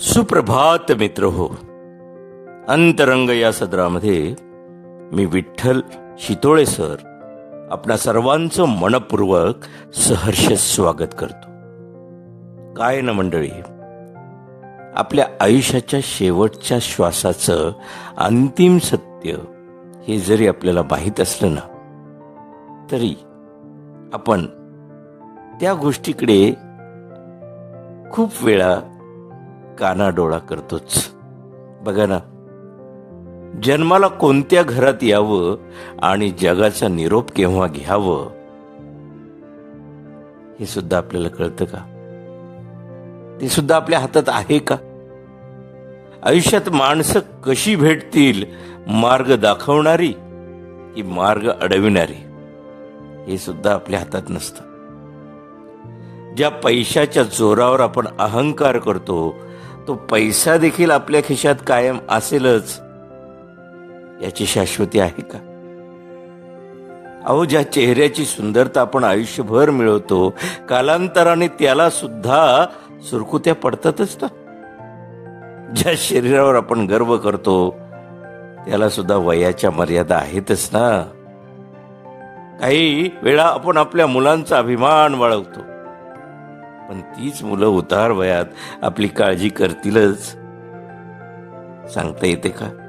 सुप्रभात मित्र हो अंतरंग या सदरामध्ये मी विठ्ठल शितोळे सर आपणा सर्वांचं मनपूर्वक सहर्ष स्वागत करतो. काय ना मंडळी आपल्या आयुष्याच्या शेवटच्या श्वासाचं अंतिम सत्य हे जरी आपल्याला माहीत असलं ना तरी आपण त्या गोष्टीकडे खूप वेळा कानाडोळा करतोच. बघा ना जन्माला कोणत्या घरात यावं आणि जगाचा निरोप केव्हा घ्यावं हे सुद्धा आपल्याला कळतं का? ते सुद्धा आपल्या हातात आहे का? आयुष्यात माणसं कशी भेटतील मार्ग दाखवणारी की मार्ग अडविणारी हे सुद्धा आपल्या हातात नसतं. ज्या पैशाच्या जोरावर आपण अहंकार करतो तो पैसा देखील आपल्या खिशात कायम असेलच याची शाश्वती आहे का? अहो ज्या चेहऱ्याची सुंदरता आपण आयुष्यभर मिळवतो कालांतराने त्याला सुद्धा सुरकुत्या पडतातच ना? ज्या शरीरावर आपण गर्व करतो त्याला सुद्धा वयाच्या मर्यादा आहेतच ना? काही वेळा आपण आपल्या मुलांचा अभिमान बाळगतो पण तीच मुलं उतार वयात आपली काळजी करतीलच. सांगता येते का?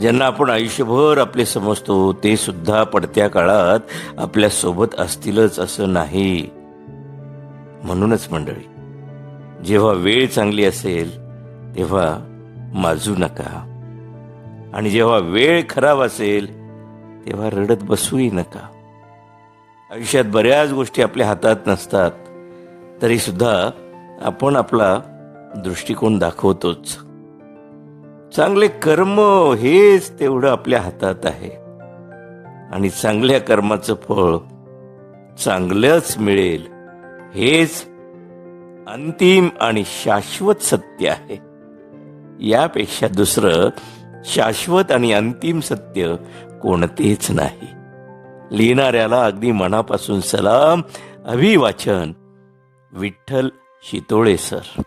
ज्यांना आपण आयुष्यभर आपले समजतो ते सुद्धा पडत्या काळात आपल्यासोबत असतीलच असं नाही. म्हणूनच मंडळी जेव्हा वेळ चांगली असेल तेव्हा माजू नका. आणि जेव्हा वेळ खराब असेल तेव्हा रडत बसूही नका. आयुष्यात बऱ्याच गोष्टी आपल्या हातात नसतात. तरी सुद्धा आपण आपला दृष्टिकोन दाखवतोच. चांगले कर्म हेच तेवढं आपल्या हातात आहे. आणि चांगल्या कर्माचं फळ चांगलंच मिळेल हेच अंतिम आणि शाश्वत सत्य आहे. यापेक्षा दुसरं शाश्वत आणि अंतिम सत्य कोणतेच नाही. लिहिणाऱ्याला अगदी मनापासून सलाम अभिवाचन विठ्ठल शितोळे सर.